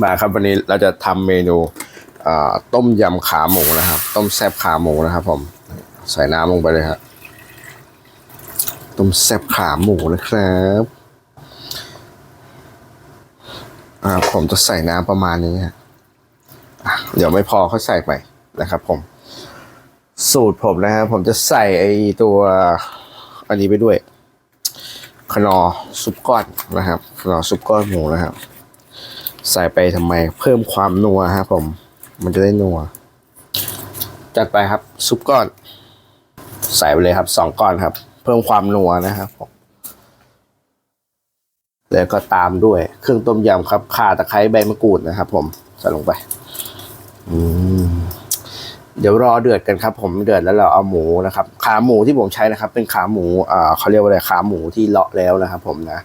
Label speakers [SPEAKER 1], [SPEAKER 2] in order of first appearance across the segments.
[SPEAKER 1] มาครับวันนี้เราจะทำเมนูต้มยำขาหมูนะครับ ต้มแซบขาหมูนะครับ ผมใส่น้ำลงไปเลยครับต้มแซบขาหมูนะครับผมจะใส่น้ำประมาณนี้ฮะอะเดี๋ยวไม่พอค่อยใส่ไปนะครับ ผม สูตรผมนะครับผมจะใส่ไอตัวอันนี้ไปด้วยขนอซุปก้อนนะครับขนอซุปก้อนหมูนะครับ ใส่ไปทำไมเพิ่มความนัวครับผม มันจะได้นัว จัดไปครับซุปก้อน ใส่ไปเลยครับสองก้อนครับ เพิ่มความนัวนะครับผมแล้วก็ตามด้วยเครื่องต้มยำครับข่าตะไคร้ใบมะกรูดนะครับ ผมใส่ลงไป อืมเดี๋ยวรอเดือดกันครับ ผมเดือดแล้วเราเอาหมูนะครับ ขาหมูที่ผมใช้นะครับ เป็นขาหมูอ่าเขาเรียกว่าอะไรขาหมูที่เลาะแล้วนะครับ ผมนะ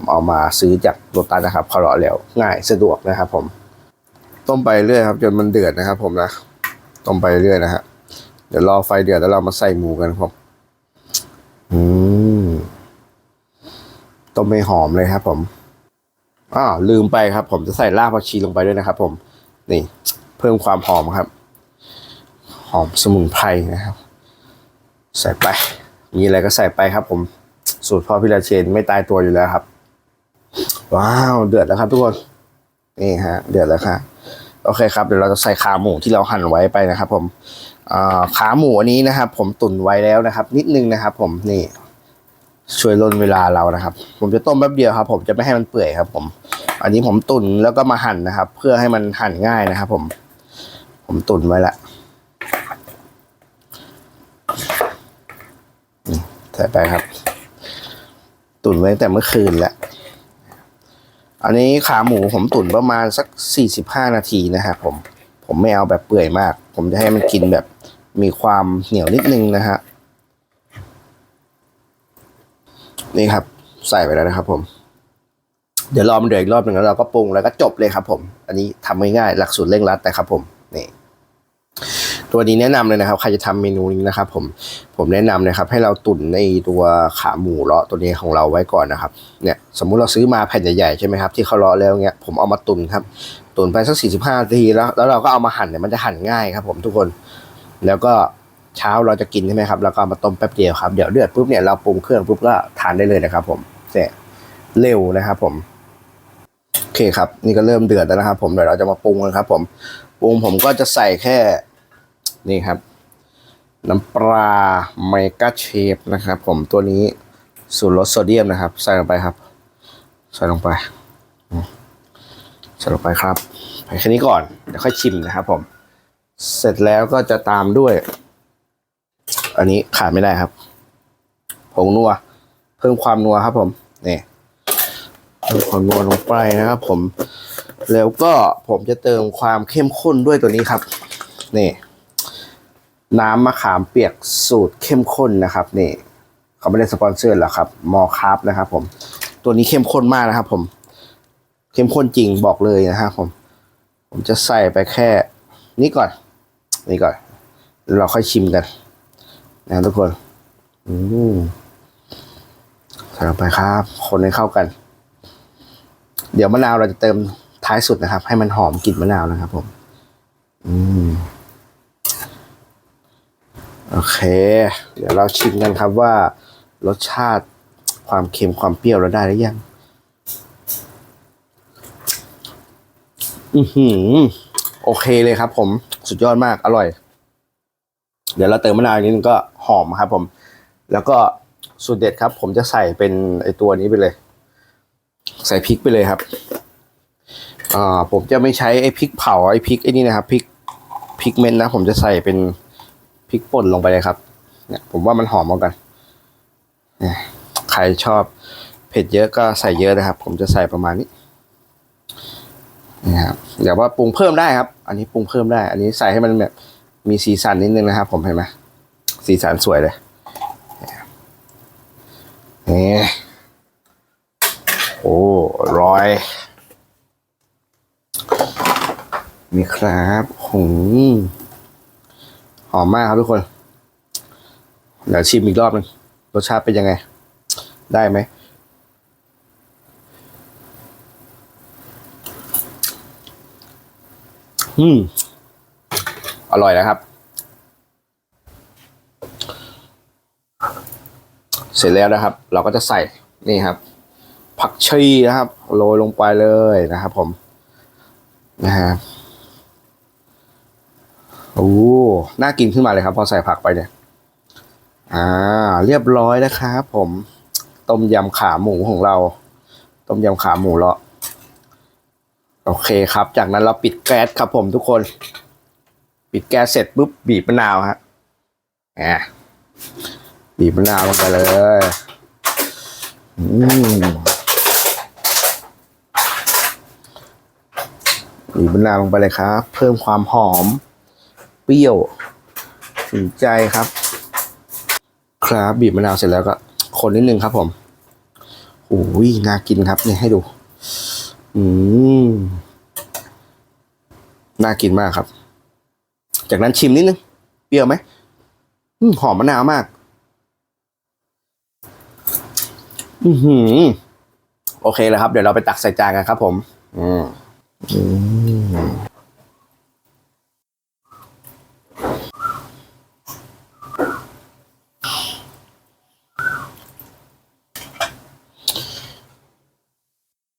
[SPEAKER 1] ผมเอามาซื้อจากโรตัสนะครับเขาเลาะแล้วง่ายสะดวกนะครับ ผม ต้มไปเรื่อยครับ จนมันเดือดนะครับ ผมนะต้มไปเรื่อยนะฮะเดี๋ยวรอไฟเดือดแล้วเรามาใส่หมูกันครับอืมต้มไม่หอมเลยครับ ผมอ้าวลืมไปครับ ผมจะใส่รากผักชีลงไปด้วยนะครับ ผมนี่เพิ่มความหอมครับ หอมสมุนไพรนะครับ ใส่ไป มีอะไรก็ใส่ไปครับ ผม สูตรพ่อพิราเชนไม่ตายตัวอยู่แล้วครับ ว้าวเดือดแล้วครับทุกคนนี่ฮะ เดือดแล้วค่ะโอเคครับเดี๋ยวเราจะใส่ขาหมูที่เราหั่นไว้ไปนะครับ ผมอขาหมูอันนี้นะครับ ผมตุ๋นไว้แล้วนะครับ นิดนึงนะครับ ผมนี่ช่วยลดเวลาเรานะครับ ผมจะต้มแป๊บเดียวครับ ผมจะไม่ให้มันเปื่อยครับ ผม อันนี้ผมตุ๋นแล้วก็มาหั่นนะครับ เพื่อให้มันหั่นง่ายนะครับ ผม ผมตุ๋นไว้ละใส่ไปครับ ตุ๋นไว้แต่เมื่อคืนแล้ว อันนี้ขาหมูผมตุ๋นประมาณสักสี่สิบห้านาทีนะครับผม ผมไม่เอาแบบเปื่อยมาก ผมจะให้มันกินแบบมีความเหนียวนิดนึงนะฮะ นี่ครับใส่ไปแล้วนะครับผม เดี๋ยวรอมันเดือดอีกรอบหนึ่งแล้วเราก็ปรุงแล้วก็จบเลยครับผม อันนี้ทำง่ายๆหลักสูตรเร่งรัดแต่ครับผม นี่ ตัวนี้แนะนำเลยนะครับ ใครจะทำเมนูนี้นะครับ ผมผมแนะนำนะครับ ให้เราตุนในตัวขาหมูเลาะตัวนี้ของเราไว้ก่อนนะครับเนี่ยสมมุติเราซื้อมาแผ่นใหญ่ๆใช่ไหมครับที่เขาเลาะแล้วเงี้ยผมเอามาตุนครับ ตุนไปสักสี่สิบห้านาทีแล้วแล้วเราก็เอามาหั่นเนี่ยมันจะหั่นง่ายครับ ผมทุกคนแล้วก็เช้าเราจะกินใช่ไหมครับแล้วก็มาต้มแป๊บเดียวครับเดี๋ยวเดือดปุ๊บเนี่ยเราปรุงเครื่องปุ๊บก็ทานได้เลยนะครับ ผมเนี่ยเร็วนะครับ ผมโอเคครับ นี่ก็เริ่มเดือดแล้วนะครับ ผมเดี๋ยวเราจะมาปรุงกันครับ ผมปรุงผมก็จะใส่แค่ นี่ครับ น้ำปลาเมกาเชฟนะครับ ผมตัวนี้สูตรลดโซเดียมนะครับ ใส่ลงไปครับ ใส่ลงไปใส่ลงไปครับไปแค่นี้ก่อนเดี๋ยวค่อยชิมนะครับ ผม เสร็จแล้วก็จะตามด้วย อันนี้ขาดไม่ได้ครับผงนัว เพิ่มความนัวครับ ผมนี่เพิ่มความนัวลงไปนะครับ ผมแล้วก็ผมจะเติมความเข้มข้นด้วยตัวนี้ครับ นี่ น้ำมะขามเปียกสูตรเข้มข้นนะครับนี่เขาไม่ได้สปอนเซอร์หรอกครับมอคาร์บนะครับ ผม ตัวนี้เข้มข้นมากนะครับ ผม เข้มข้นจริงบอกเลยนะครับผม ผมจะใส่ไปแค่นี้ก่อน นี่ก่อน เราค่อยชิมกัน นะทุกคน อืมใส่ลงไปครับ คนให้เข้ากัน เดี๋ยวมะนาวเราจะเติมท้ายสุดนะครับ ให้มันหอมกลิ่นมะนาวนะครับ ผม อืม โอเค เดี๋ยวเราชิมกันครับว่ารสชาติความเค็มความเปรี้ยวเราได้หรือยัง อือหือ โอเคเลยครับผม สุดยอดมาก อร่อย เดี๋ยวเราเติมมะนาวอีกนิดนึงก็หอมครับผม แล้วก็สูตรเด็ดครับ ผมจะใส่เป็นไอตัวนี้ไปเลย ใส่พริกไปเลยครับอ่าผมจะไม่ใช้ไอพริกเผาไอพริกไอนี่นะครับพริกพริกเม็ดนะ ผมจะใส่เป็น พริกป่นลงไปเลยครับ เนี่ยผมว่ามันหอมมากกันเนี่ยใครชอบเผ็ดเยอะก็ใส่เยอะนะครับ ผมจะใส่ประมาณนี้นะครับเดี๋ยวว่าปรุงเพิ่มได้ครับ อันนี้ปรุงเพิ่มได้ อันนี้ใส่ให้มันแบบมีสีสันนิดนึงนะครับ ผมเห็นไหมสีสันสวยเลยนี่โอ้ร้อยนี่ครับหืม หอมมากครับทุกคน เดี๋ยวชิมอีกรอบหนึงรสชาติเป็นยังไง ได้ไหมอืม อร่อยนะครับ เสร็จแล้วนะครับ เราก็จะใส่นี่ครับ ผักชีนะครับ โรยลงไปเลยนะครับผม นะฮะโอ้น่ากินขึ้นมาเลยครับ พอใส่ผักไปเนี่ย อ่า เรียบร้อยนะครับผม ต้มยำขาหมูของเรา ต้มยำขาหมูเลาะโอเคครับ จากนั้นเราปิดแก๊สครับผมทุกคน ปิดแก๊สเสร็จปุ๊บบีบมะนาวฮะแหมบีบมะนาวลงไปเลยอืมบีบมะนาวลงไปเลยครับ เพิ่มความหอม รี้ยวถึงใจครับ ครับบีบมะนาวเสร็จแล้วก็ คนนิดนึงครับผมโอ้ยน่ากินครับเนี่ยให้ดู อืมน่ากินมากครับ จากนั้นชิมนิดนึง เปรี้ยวไหมอมหอมมะนาวมาก อือหือ โอเคแล้วครับ เดี๋ยวเราไปตักใส่จานกันครับผม อืม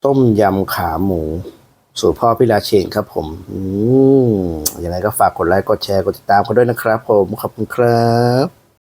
[SPEAKER 1] ต้มยำขาหมู สูตรพ่อพิลาเชนครับผม อืมยังไงก็ฝากกดไลค์ กดแชร์ กดติดตามกันด้วยนะครับผม ขอบคุณครับ